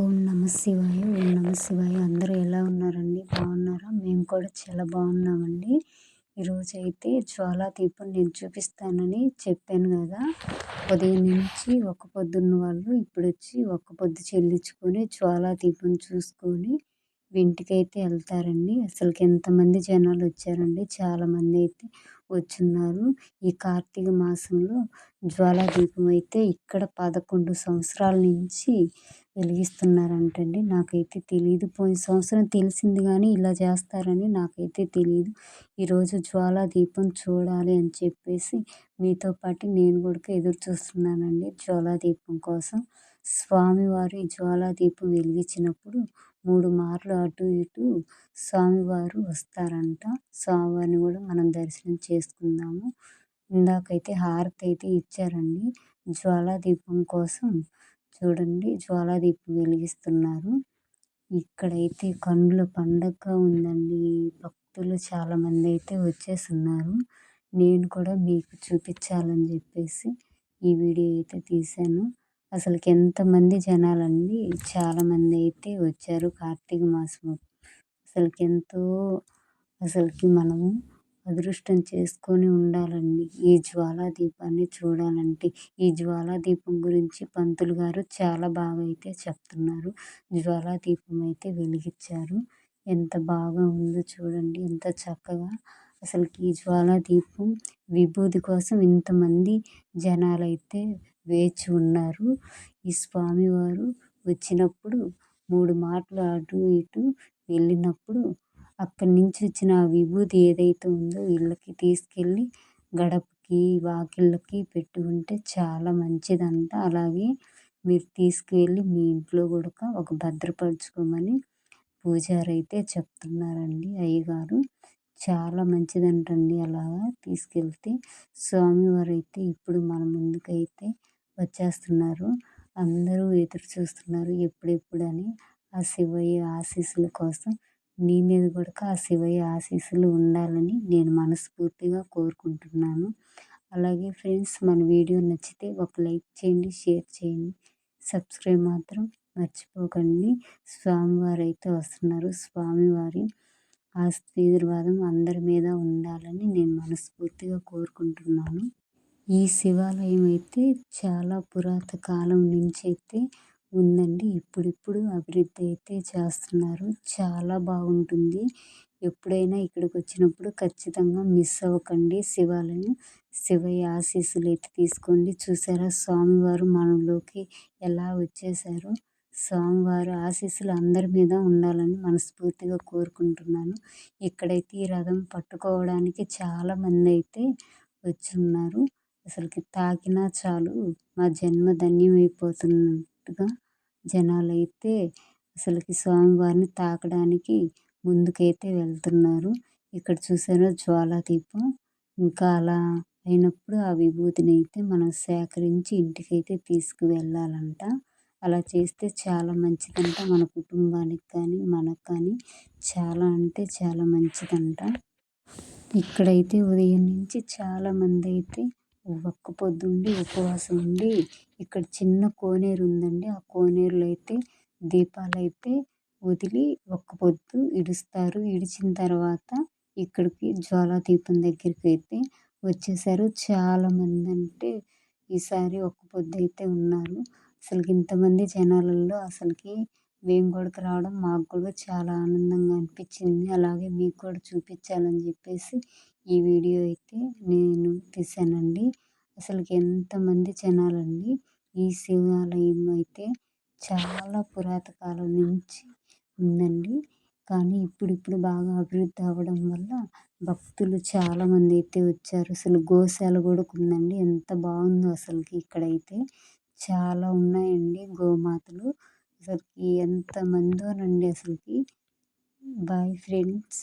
ఓం నమ శివాయ ఓం నమ శివాయ. అందరూ ఎలా ఉన్నారండి? బాగున్నారా? మేము కూడా చాలా బాగున్నామండి. ఈరోజు అయితే జ్వాలా దీపం నేను చూపిస్తానని చెప్పాను కదా. ఉదయం నుంచి ఒక పొద్దున్న వాళ్ళు ఇప్పుడు వచ్చి ఒక్క పొద్దు చెల్లించుకొని జ్వాలా దీపం చూసుకొని ఇంటికైతే వెళ్తారండి. అసలుకి ఎంతమంది జనాలు వచ్చారండి? చాలామంది అయితే వచ్చున్నారు. ఈ కార్తీక మాసంలో జ్వాలా దీపం అయితే ఇక్కడ పదకొండు సంవత్సరాల నుంచి వెలిగిస్తున్నారంటండి నాకైతే తెలియదు పోయిన సంవత్సరం తెలిసింది కానీ ఇలా చేస్తారని నాకైతే తెలియదు ఈరోజు జ్వాలా దీపం చూడాలి అని చెప్పేసి మీతో పాటు నేను కూడా ఎదురు చూస్తున్నానండి జ్వాలా దీపం కోసం. స్వామివారి జ్వాలా దీపం వెలిగించినప్పుడు మూడు మార్లు అటు ఇటు స్వామివారు వస్తారంట. స్వామివారిని కూడా మనం దర్శనం చేసుకుందాము. ఇందాకైతే హారతి అయితే ఇచ్చారండి. జ్వాలా దీపం కోసం చూడండి. జ్వాలాదీపం వెలిగిస్తున్నారు. ఇక్కడైతే కండ్ల పండగ ఉందండి. భక్తులు చాలామంది అయితే వచ్చేసున్నారు నేను కూడా మీకు చూపించాలని చెప్పేసి ఈ వీడియో అయితే తీశాను. అసలుకి ఎంతమంది జనాలండి? చాలామంది అయితే వచ్చారు కార్తీక మాసం అసలుకి ఎంతో అసలుకి మనము అదృష్టం చేసుకొని ఉండాలండి. ఈ జ్వాలా దీపాన్ని చూడాలంటే ఈ జ్వాలా దీపం గురించి పంతులు గారు చాలా బాగా అయితే చెప్తున్నారు. జ్వాలా దీపం అయితే వెలిగించారు. ఎంత బాగా ఉందో చూడండి ఎంత చక్కగా. అసలుకి ఈ జ్వాలా దీపం విభూది కోసం ఇంతమంది జనాలు అయితే వేచి ఉన్నారు. ఈ స్వామివారు వచ్చినప్పుడు మూడు మాటలు అటు ఇటు వెళ్ళినప్పుడు అక్కడి నుంచి వచ్చిన ఆ విభూది ఏదైతే ఉందో ఇళ్ళకి తీసుకెళ్ళి గడపకి వాకిళ్ళకి పెట్టుకుంటే చాలా మంచిదంట. అలాగే మీరు తీసుకువెళ్ళి మీ ఇంట్లో కూడా ఒక భద్రపరచుకోమని పూజారి అయితే చెప్తున్నారండి అయ్యగారు. చాలా మంచిదంటండి అలాగా తీసుకెళ్తే. స్వామివారు అయితే ఇప్పుడు మన ముందుకైతే వచ్చేస్తున్నారు. అందరూ ఎదురు చూస్తున్నారు ఎప్పుడెప్పుడు అని ఆ శివయ్య ఆశీస్సుల కోసం. మీ మీద కూడా ఆ శివయ్య ఆశీస్సులు ఉండాలని నేను మనస్ఫూర్తిగా కోరుకుంటున్నాను. అలాగే ఫ్రెండ్స్ మన వీడియో నచ్చితే ఒక లైక్ చేయండి షేర్ చేయండి. సబ్స్క్రైబ్ మాత్రం మర్చిపోకండి. స్వామివారు అయితే వస్తున్నారు. స్వామివారి ఆశీర్వాదం అందరి మీద ఉండాలని నేను మనస్ఫూర్తిగా కోరుకుంటున్నాను. ఈ శివాలయం అయితే చాలా పురాతన కాలం నుంచి అయితే ఉందండి. ఇప్పుడిప్పుడు అభివృద్ధి అయితే చేస్తున్నారు. చాలా బాగుంటుంది. ఎప్పుడైనా ఇక్కడికి వచ్చినప్పుడు ఖచ్చితంగా మిస్ అవ్వకండి. శివాలయం శివయ్య ఆశీస్సులు అయితే తీసుకోండి. చూసారా? స్వామివారు మనలోకి ఎలా వచ్చేసారో స్వామివారి ఆశీస్సులు అందరి మీద ఉండాలని మనస్ఫూర్తిగా కోరుకుంటున్నాను. ఇక్కడైతే ఈ రథం పట్టుకోవడానికి చాలామంది అయితే వచ్చి ఉన్నారు అసలుకి తాకినా చాలు. మా జన్మ ధన్యమైపోతున్నట్టుగా జనాలు అయితే అసలుకి స్వామివారిని తాకడానికి ముందుకైతే వెళ్తున్నారు. ఇక్కడ చూసారా జ్వాలా దీపం ఇంకా అలా అయినప్పుడు ఆ విభూతిని అయితే మనం సేకరించి ఇంటికైతే తీసుకువెళ్ళాలంట. అలా చేస్తే చాలా మంచిదంట. మన కుటుంబానికి కానీ మనకు కానీ చాలా అంటే చాలా మంచిదంట. ఇక్కడైతే ఉదయం నుంచి చాలామంది అయితే ఒక్క పొద్దుండి ఉపవాసం ఉండి ఇక్కడ చిన్న కోనేరు ఉందండి. ఆ కోనేరులో అయితే దీపాలు అయితే వదిలి ఒక్క పొద్దు ఇడుస్తారు. ఇడిచిన తర్వాత ఇక్కడికి జ్వాలా దీపం దగ్గరికి అయితే వచ్చేసారు చాలామంది అంటే ఈసారి ఒక్క పొద్దు అయితే ఉన్నారు. అసలుకి ఇంతమంది జనాలలో అసలుకి వేంగోడకి రావడం మాకు కూడా చాలా ఆనందంగా అనిపించింది. అలాగే మీకు కూడా చూపించాలని చెప్పేసి ఈ వీడియో అయితే నేను తీసానండి. అసలుకి ఎంతమంది జనాలండి ఈ శివాలయం అయితే చాలా పురాతన కాలం నుంచి ఉందండి. కానీ ఇప్పుడిప్పుడు బాగా అభివృద్ధి అవ్వడం వల్ల భక్తులు చాలామంది అయితే వచ్చారు. అసలు గోశాల కూడా ఉందండి. ఎంత బాగుందో అసలుకి ఇక్కడైతే. చాలా ఉన్నాయండి గోమాతలు. అసలుకి ఎంతమందోనండి అసలుకి. Boy friends.